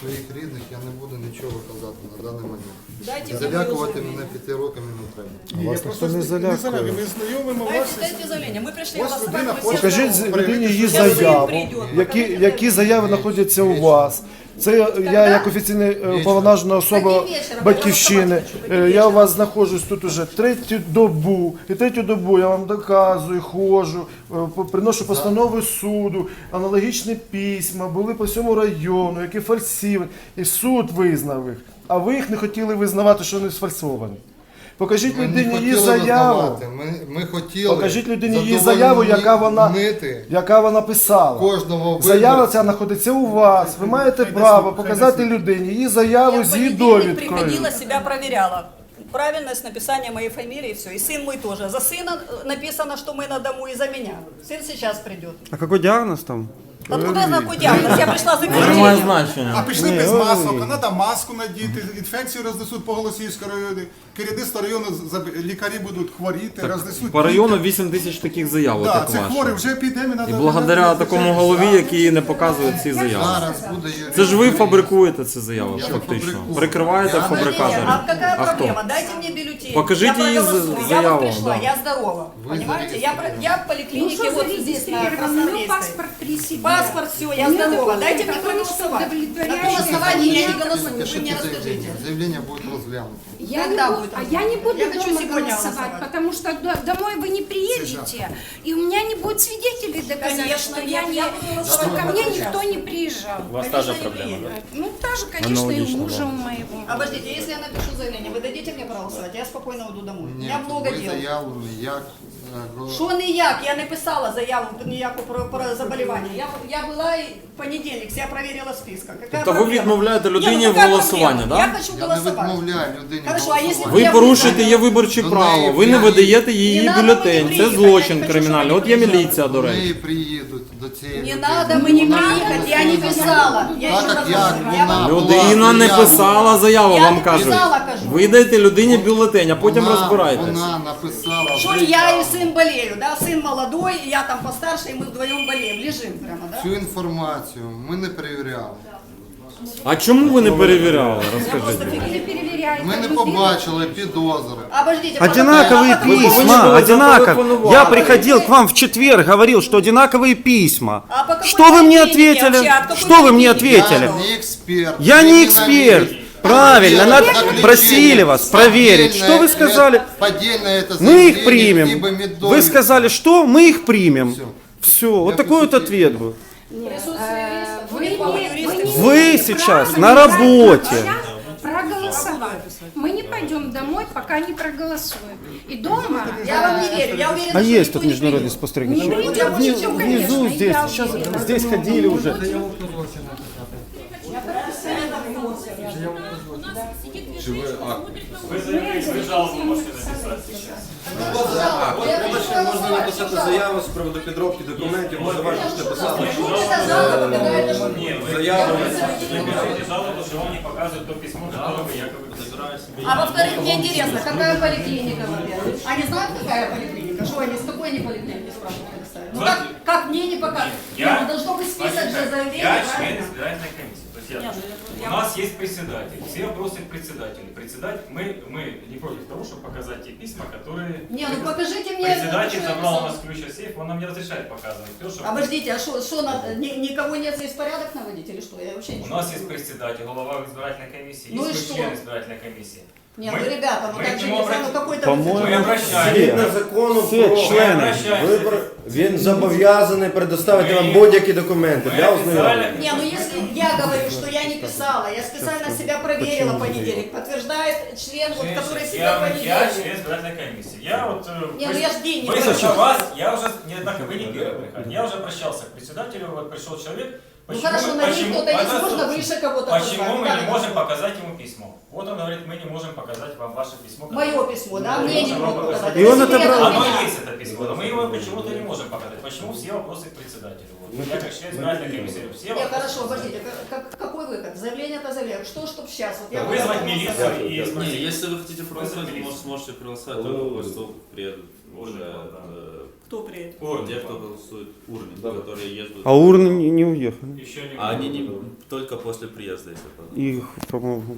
своїх рідних, я не буду нічого казати на даний момент. Дайте мне Залякувати мое мене заявление. п'яти роками не треба. Ні, Вас я ніхто просто не не залякує. залякую. Ми знайомимо Дайте, вас. дайте заявление. Мы пришли Ось голосовать. людина мы хоче- все Покажіть здоровы. людині її Зараз заяву, прийде, які, покажіть які заяви знаходяться у вас. це я як офіційний е, уповноважена особа батьківщини. я е, Я у вас знаходжусь тут уже третю добу. І третю добу я вам доказую, ходжу, е, по- приношу постанови суду, аналогічні письма, були по всьому району, які фальсивні. І суд визнав їх. А ви їх не хотіли визнавати, що вони сфальсовані. Покажіть Ми не людині її хотіли заяву. визнавати. Ми, ми хотіли Покажіть людині її задовольнити заяву, яка вона, яка вона писала. кожного Заява виборця. ця знаходиться у вас. Ви маєте право показати людині її заяву Я в з її понедельник довідкою. приходила, себя проверяла. Правильность написания моей фамилии и все. И сын мой тоже. За сына э, написано, что мы на дому и за меня. Сын сейчас придет. А какой диагноз там? Откуда какой диагноз? Я пришла за Немає значення. А пішли Ні, без ой. масок, а треба маску надіти, інфекцію рознесуть по Голосіївському районі, керівництво району, заб- лікарі будуть хворіти, рознесуть. По району 8 тисяч таких заявок, Так, як це ваші. хворі, вже епідемія. І благодаря такому голові, який не показує ці заяви. Зараз буде юрист. Це ж ви фабрикуєте ці заяви, фактично. фабрикую. Прикриваєте Подождите, а какая А проблема? хто? Дайте мне бюллетень. Покажите я ей проголосую. за- Я заяву, вот пришла, да. я здорова. Понимаете? Я, про- я в Ну поликлинике вот здесь на зарегистрировано? Ну Красноармейской. паспорт при себе. Паспорт, все, я У здорова. Дайте мне проголосовать. На каком основании я не голосую? Вы мне расскажите. заявление. Заявление будет розглянуто. Я не, бу- будет а я не буду Я дома голосовать, потому что до- домой вы не приедете, и у меня не будет свидетелей доказать, Конечно, что, нет, я не, я буду что ко мне сейчас. никто не приезжал. У вас та же проблема, да? Ну, та же, конечно, и мужа да. у моего. Обождите, если я напишу заявление, вы дадите мне проголосовать? Я спокойно уйду домой. У меня много дел. заяву ніяк. Що ніяк? Я не писала заяву ніяку про, про заболівання. Я, я була і в понедільник, я перевірила список. Яка Тобто ви проблема? відмовляєте Ні, людині ну, в какая голосуванні, проблема? да? Я хочу Я не голосувати. відмовляю людині. Хорошо, а якщо Ви Я порушуєте її виборче До право, ви не видаєте її бюлетень. Це приїхати, я злочин кримінальний. От є вони міліція, до До речі. Вони приїдуть до цієї Не людини. надо мені Вона приїхати, я не писала. Я Так ще як раз як говорю, я вона Людина не писала заяву, Я вам не кажуть. писала, кажу. Видайте людині бюлетень, а потім Вона- розбирайтесь. Вона написала. Що заяву. я і син болею, да? Сын молодой, я там постарше, і ми вдвоєм болеем. Лежим прямо, да? Цю інформацію ми не перевіряли. А чому ви не перевіряли? Розкажіть. Или переверяете Ми не побачили підозри. Обождите, Одинаковые потом- письма, были зателефоновать. Я приходил к вам в четверг, говорил, что одинаковые письма. А по какой Что вы мне ответили? вообще? От какой Что вы мне ответили? Я не експерт. Я не эксперт. Правильно, надо, лечение. просили вас проверить. Что вы сказали? это Мы их примем. медовик. Вы сказали, что мы их примем. Все, вот такой вот ответ был. Вы, не, вы, сейчас на работе. Пойдем домой, пока не проголосуем. И дома Я вам не верю, я уверена, А что есть никто тут не международный придет. спостерегатель? не придем, Внизу, конечно, здесь, я уверена. здесь ходили уже. Можна написати заяву з приводу підробки документів, може написали, що жалоба, когда это же- заяву. жалобу, что он не показывает то письмо, которое якобы. А во-вторых, мне интересно, какая поликлиника, во-первых? Они знают, какая поликлиника? Что они с какой они поликлиники спрашивают, представить? Ну как, как мне не показывают? Я- Ну, должно быть список же заявлений, Я член правильно? избирательной комиссии. Я, ну, у нас есть председатель. Все вопросы к председателю. Председатель, мы, мы не против того, чтобы показать те письма, которые... Не, ну покажите мне... Председатель что я забрал у нас ключ от сейфа, он нам не разрешает показывать то, что... Обождите, а что, что надо? Ни- никого нет здесь порядок наводить или что? Я вообще У нас есть председатель, глава избирательной комиссии, Ну есть и мы что? член избирательной комиссии. Не, Мы- ну ребята, ну мы так к же нему нельзя, ну обратились. какой-то... По-моему, Мы обращались. Згідно закону Всі про члени. обращались. вибор, він зобов'язаний предоставити вам Ми- будь-які документи Мы для ознайомлення. официально- Не, ну если я говорю, что я не писала, я специально себя проверила в понедельник, подтверждает член, вот, который Я, себя я понедельник. член избирательной комиссии. Я вот... э, Не, ну я ж день не Выслушав пришла. вас, я уже, не, однако, вы не первый приходили. Я уже обращался к председателю, вот пришел человек. Ну хорошо, на них кто-то есть, можно выше кого-то Почему позвать. мы не можем показать ему письмо? Вот он говорит, мы не можем показать вам ваше письмо. Мое письмо, да? Мы Мне не можем могут показать. И он это у Оно есть это письмо, но мы его почему-то не можем показать. Почему все вопросы к председателю? Вот. Я как член избирательной комиссии, все Не, вопросы. хорошо, подождите, как, как- какой выход? Заявление это заявление. Что, чтоб сейчас? Вот я Вызвать милицию и спросить. если вы хотите проголосовать, вы можете, сможете проголосовать, Ну, только после приедут уже, уже да. э, Кто приедет? О, Те, кто голосует урны, которые ездят. А урны не, не уехали. Еще не А они не только после приезда, если это. Их, по-моему,